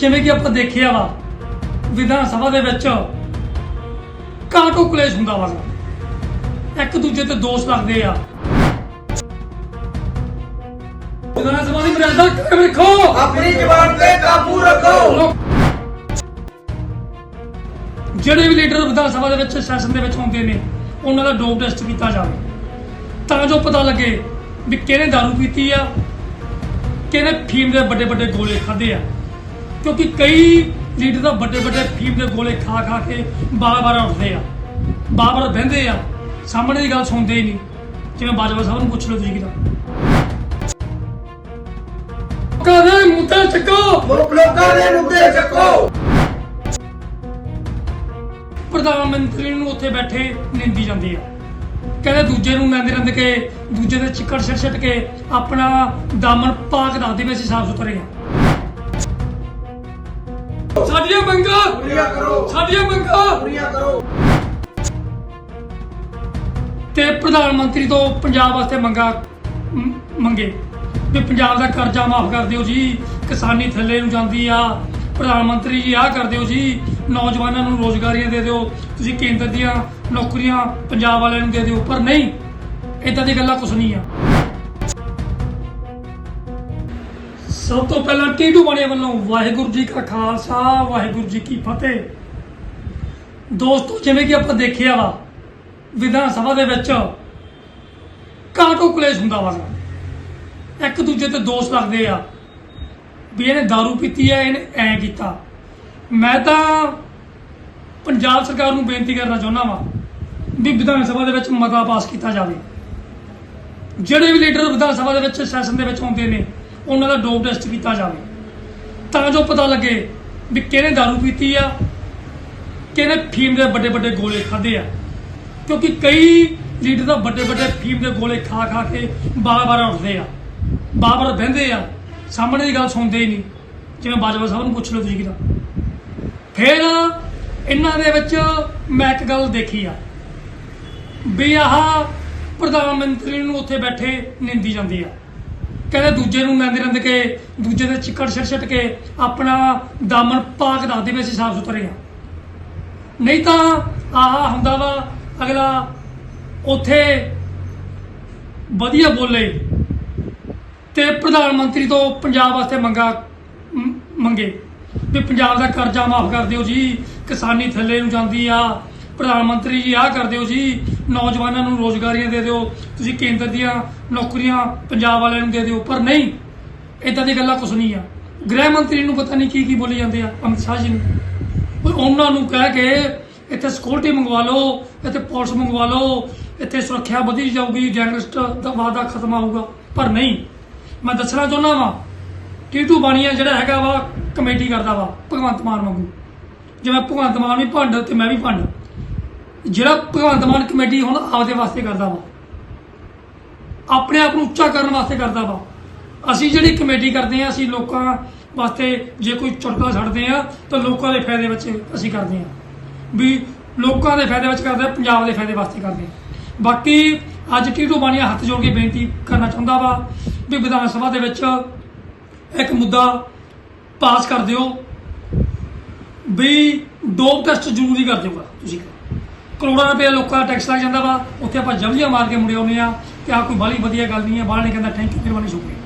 ਜਿਵੇਂ ਕਿ ਆਪਾਂ ਦੇਖਿਆ ਵਾ ਵਿਧਾਨ ਸਭਾ ਦੇ ਵਿੱਚ ਕਾਟੋ ਕਲੇਸ਼ ਹੁੰਦਾ ਵਾ ਇੱਕ ਦੂਜੇ ਤੇ ਦੋਸ਼ ਲੱਗਦੇ ਆ। ਵਿਧਾਨ ਸਭਾ ਦੀ ਮਰਿਆਦਾ ਕਿਵੇਂ ਰੱਖੋ ਆਪਣੀ ਜ਼ੁਬਾਨ ਤੇ ਕਾਬੂ ਰੱਖੋ। ਜਿਹੜੇ ਵੀ ਲੀਡਰ ਵਿਧਾਨ ਸਭਾ ਦੇ ਵਿੱਚ ਸੈਸ਼ਨ ਦੇ ਵਿੱਚ ਹੁੰਦੇ ਨੇ ਉਹਨਾਂ ਦਾ ਡੋਪ ਟੈਸਟ ਕੀਤਾ ਜਾਵੇ। ਤਾਂ ਜੋ ਪਤਾ ਲੱਗੇ ਵੀ ਕਿਹਨੇ ਦਾਰੂ ਪੀਤੀ ਆ ਕਿਹਨੇ ਫੀਮ ਦੇ ਵੱਡੇ ਵੱਡੇ ਗੋਲੇ ਖਾਦੇ ਆ। ਕਿਉਂਕਿ ਕਈ ਲੀਡਰ ਤਾਂ ਵੱਡੇ ਵੱਡੇ ਫੀਮ ਦੇ ਗੋਲੇ ਖਾ ਖਾ ਕੇ ਬਾਰ-ਬਾਰ ਉੱਠਦੇ ਆ। ਬਾਰ-ਬਾਰ ਬਹਿੰਦੇ ਆ। ਸਾਹਮਣੇ ਦੀ ਗੱਲ ਸੁਣਦੇ ਹੀ ਨਹੀਂ। ਜਿਵੇਂ ਬਾਜਵਾ ਸਾਹਿਬ ਨੂੰ ਪੁੱਛ ਲਓ ਤੁਸੀਂ ਕਿਦਾਂ। ਕਦੇ ਮੁੱਦੇ ਚੱਕੋ। ਲੋਕਾਂ ਦੇ ਮੁੱਦੇ ਚੱਕੋ। ਪ੍ਰਧਾਨ ਮੰਤਰੀ ਨੂੰ ਉੱਥੇ ਬੈਠੇ ਨਿੰਦੀ ਜਾਂਦੀ ਆ। ਕਹਿੰਦੇ ਦੂਜੇ ਨੂੰ ਨੰਦ ਰੰਦ ਕੇ ਦੂਜੇ ਦੇ ਚਿੱਕੜ ਛੱਟ ਛੱਟ ਕੇ ਆਪਣਾ ਦਾਮਨ ਪਾਕ ਦੱਸਦੇ ਵੀ ਅਸੀਂ ਸਾਫ਼ ਸੁਥਰੇ ਆ ਪੂਰੀਆਂ ਕਰੋ। ਸਾਡੀਆਂ ਮੰਗਾਂ। ਪੂਰੀਆਂ ਕਰੋ। ਤੇ ਪ੍ਰਧਾਨ ਮੰਤਰੀ ਤੋਂ ਪੰਜਾਬ ਵਾਸਤੇ ਮੰਗਾ ਮੰਗੇ। ਵੀ ਪੰਜਾਬ ਦਾ ਕਰਜ਼ਾ ਮਾਫ ਕਰ ਦਿਓ ਜੀ ਕਿਸਾਨੀ ਥੱਲੇ ਨੂੰ ਜਾਂਦੀ ਆ। ਪ੍ਰਧਾਨ ਮੰਤਰੀ ਜੀ ਆਹ ਕਰ ਦਿਓ ਜੀ ਨੌਜਵਾਨਾਂ ਨੂੰ ਰੋਜ਼ਗਾਰੀਆਂ ਦੇ ਦਿਓ। ਤੁਸੀਂ ਕੇਂਦਰ ਦੀਆਂ ਨੌਕਰੀਆਂ ਪੰਜਾਬ ਵਾਲਿਆਂ ਨੂੰ ਦੇ ਦਿਓ ਪਰ ਨਹੀਂ ਇਦਾਂ ਦੀ ਗੱਲਾਂ ਕੁਛ ਨਹੀਂ ਆ। ਸਭ ਤੋਂ ਪਹਿਲਾਂ ਟੀਟੂ ਬਣੇ ਵੱਲੋਂ ਵਾਹਿਗੁਰੂ ਜੀ ਕਾ ਖਾਲਸਾ, ਵਾਹਿਗੁਰੂ ਜੀ ਕੀ ਫਤਿਹ। ਦੋਸਤੋ, ਜਿਵੇਂ ਕਿ ਆਪਾਂ ਦੇਖਿਆ ਵਾ, ਵਿਧਾਨ ਸਭਾ ਦੇ ਵਿੱਚ ਕਾਟੋ ਕਲੇਸ਼ ਹੁੰਦਾ ਵਾ ਇੱਕ ਦੂਜੇ ਤੇ ਦੋਸ਼ ਲੱਗਦੇ ਆ, ਵੀ ਇਹਨੇ दारू ਪੀਤੀ ਹੈ, ਇਹਨੇ ਐ ਕੀਤਾ। ਮੈਂ ਤਾਂ ਪੰਜਾਬ ਸਰਕਾਰ ਨੂੰ ਬੇਨਤੀ ਕਰਨਾ ਚਾਹੁੰਦਾ ਵਾਂ, ਵੀ ਵਿਧਾਨ ਸਭਾ ਦੇ ਵਿੱਚ ਮਤਾ ਪਾਸ ਕੀਤਾ ਜਾਵੇ। ਜਿਹੜੇ ਵੀ ਲੀਡਰ ਵਿਧਾਨ ਸਭਾ ਦੇ ਵਿੱਚ ਸੈਸ਼ਨ ਦੇ ਵਿੱਚ ਆਉਂਦੇ ਨੇ ਉਹਨਾਂ ਦਾ ਡੋਪ ਟੈਸਟ ਕੀਤਾ ਜਾਵੇ। ਤਾਂ ਜੋ ਪਤਾ ਲੱਗੇ ਵੀ ਕਿਹਨੇ दारू ਪੀਤੀ ਆ, ਕਿਹਨੇ ਫੀਮ ਦੇ ਵੱਡੇ ਵੱਡੇ ਗੋਲੇ ਖਾਦੇ ਆ। ਕਿਉਂਕਿ ਕਈ ਲੀਡਰ ਤਾਂ ਵੱਡੇ ਵੱਡੇ ਫੀਮ ਦੇ ਗੋਲੇ ਖਾ ਖਾ ਕੇ ਬਾਰ-ਬਾਰ ਉੱਠਦੇ ਆ ਬਾਰ-ਬਾਰ ਬਹਿੰਦੇ ਆ, ਸਾਹਮਣੇ ਦੀ ਗੱਲ ਸੁਣਦੇ ਹੀ ਨਹੀਂ। ਜਿਵੇਂ ਬਾਜਵਾ ਸਾਹਿਬ ਨੂੰ ਪੁੱਛ ਲਓ ਤੁਸੀਂ ਕਿਦਾਂ। ਫਿਰ ਇਹਨਾਂ ਦੇ ਵਿੱਚ ਮੈਂ ਇੱਕ ਗੱਲ ਦੇਖੀ ਆ, ਵੀ ਆਹ ਪ੍ਰਧਾਨ ਮੰਤਰੀ ਨੂੰ ਉੱਥੇ ਬੈਠੇ ਨਿੰਦੀ ਜਾਂਦੀ ਆ। ਕਹਿੰਦੇ ਦੂਜੇ ਨੂੰ ਨੰਦ ਰੰਦ ਕੇ, ਦੂਜੇ ਦੇ ਚਿੱਕੜ ਛੱਟ ਛੱਟ ਕੇ ਆਪਣਾ ਦਾਮਨ ਪਾਕ ਦੱਸਦੇ ਵੀ ਅਸੀਂ ਸਾਫ਼ ਸੁਥਰੇ ਆ। ਨਹੀਂ ਤਾਂ ਆਹਾ ਹੁੰਦਾ ਵਾ, ਅਗਲਾ ਉਥੇ ਵਧੀਆ ਬੋਲੇ ਤੇ ਪ੍ਰਧਾਨ ਮੰਤਰੀ ਤੋਂ ਪੰਜਾਬ ਵਾਸਤੇ ਮੰਗਾ ਮੰਗੇ ਵੀ ਪੰਜਾਬ ਦਾ ਕਰਜ਼ਾ ਮਾਫ ਕਰ ਦਿਓ ਜੀ, ਕਿਸਾਨੀ ਥੱਲੇ ਨੂੰ ਜਾਂਦੀ ਆ, ਪ੍ਰਧਾਨ ਮੰਤਰੀ ਜੀ ਆਹ ਕਰ ਦਿਓ ਜੀ ਨੌਜਵਾਨਾਂ ਨੂੰ ਰੋਜ਼ਗਾਰੀਆਂ ਦੇ ਦਿਓ, ਤੁਸੀਂ ਕੇਂਦਰ ਦੀਆਂ ਨੌਕਰੀਆਂ ਪੰਜਾਬ ਵਾਲਿਆਂ ਨੂੰ ਦੇ ਦਿਓ, ਪਰ ਨਹੀਂ ਇਦਾਂ ਦੀ ਗੱਲਾਂ ਕੁਛ ਨਹੀਂ ਆ। ਗ੍ਰਹਿ ਮੰਤਰੀ ਨੂੰ ਪਤਾ ਨਹੀਂ ਕੀ ਕੀ ਬੋਲੇ ਜਾਂਦੇ ਆ, ਅਮਿਤ ਸ਼ਾਹ ਜੀ ਨੂੰ। ਉਹ ਉਹਨਾਂ ਨੂੰ ਕਹਿ ਕੇ ਇੱਥੇ ਸਿਕਿਉਰਿਟੀ ਮੰਗਵਾ ਲਓ, ਇੱਥੇ ਪੁਲਿਸ ਮੰਗਵਾ ਲਓ, ਇੱਥੇ ਸੁਰੱਖਿਆ ਵਧੀ ਜਾਊਗੀ ਜਰਨਲਿਸਟ ਦਾ ਵਾਅਦਾ ਖਤਮ ਆਊਗਾ, ਪਰ ਨਹੀਂ। ਮੈਂ ਦੱਸਣਾ ਚਾਹੁੰਦਾ ਵਾਂ, ਟੀਟੂ ਬਾਣੀਆ ਜਿਹੜਾ ਹੈਗਾ ਵਾ, ਕਮੇਟੀ ਕਰਦਾ ਵਾ, ਭਗਵੰਤ ਮਾਨ ਵਾਂਗੂ। ਜਿਵੇਂ ਭਗਵੰਤ ਮਾਨ ਵੀ ਭੰਡ ਤੇ ਮੈਂ ਵੀ ਭੰਡ। ਜਿਹੜਾ ਭਗਵੰਤ ਮਾਨ ਕਮੇਟੀ ਹੁਣ ਆਪਦੇ ਵਾਸਤੇ ਕਰਦਾ ਵਾ। ਆਪਣੇ ਆਪ ਨੂੰ ਉੱਚਾ ਕਰਨ ਵਾਸਤੇ ਕਰਦਾ ਵਾ। ਅਸੀਂ ਜਿਹੜੀ ਕਮੇਟੀ ਕਰਦੇ ਆ ਅਸੀਂ ਲੋਕਾਂ ਵਾਸਤੇ ਜੇ ਕੋਈ ਚੁਟਕਲਾ ਛੱਡਦੇ ਆ ਤਾਂ ਲੋਕਾਂ ਦੇ ਫਾਇਦੇ ਵਿੱਚ ਅਸੀਂ ਕਰਦੇ ਆ ਵੀ ਲੋਕਾਂ ਦੇ ਫਾਇਦੇ ਵਿੱਚ ਕਰਦੇ ਆ ਪੰਜਾਬ ਦੇ ਫਾਇਦੇ ਵਾਸਤੇ ਕਰਦੇ ਆ ਬਾਕੀ ਅੱਜ ਟੀਟੂ ਬਾਣੀਆ ਹੱਥ ਜੋੜ ਕੇ ਬੇਨਤੀ ਕਰਨਾ ਚਾਹੁੰਦਾ ਵਾ ਵੀ ਵਿਧਾਨ ਸਭਾ ਦੇ ਵਿੱਚ ਇੱਕ ਮੁੱਦਾ ਪਾਸ ਕਰ ਦਿਓ ਵੀ ਡੋਪ ਟੈਸਟ ਜ਼ਰੂਰੀ ਕਰ ਦਿਓਗਾ ਤੁਸੀਂ। ਕਰੋੜਾਂ ਰੁਪਏ ਲੋਕਾਂ ਦਾ ਟੈਕਸ ਲੱਗ ਜਾਂਦਾ ਵਾ, ਉੱਥੇ ਆਪਾਂ ਜਲਦੀਆਂ ਮਾਰ ਕੇ ਮੁੜੇ ਆਉਂਦੇ ਆ ਕਿ ਆ ਕੋਈ ਬਾਲੀ ਵਧੀਆ ਗੱਲ ਨਹੀਂ ਹੈ, ਬਾਹਰ ਨੇ ਕਹਿੰਦਾ ਥੈਂਕ ਯੂ ਮਿਹਰਬਾਨੀ ਸ਼ੁਕਰੀਆ।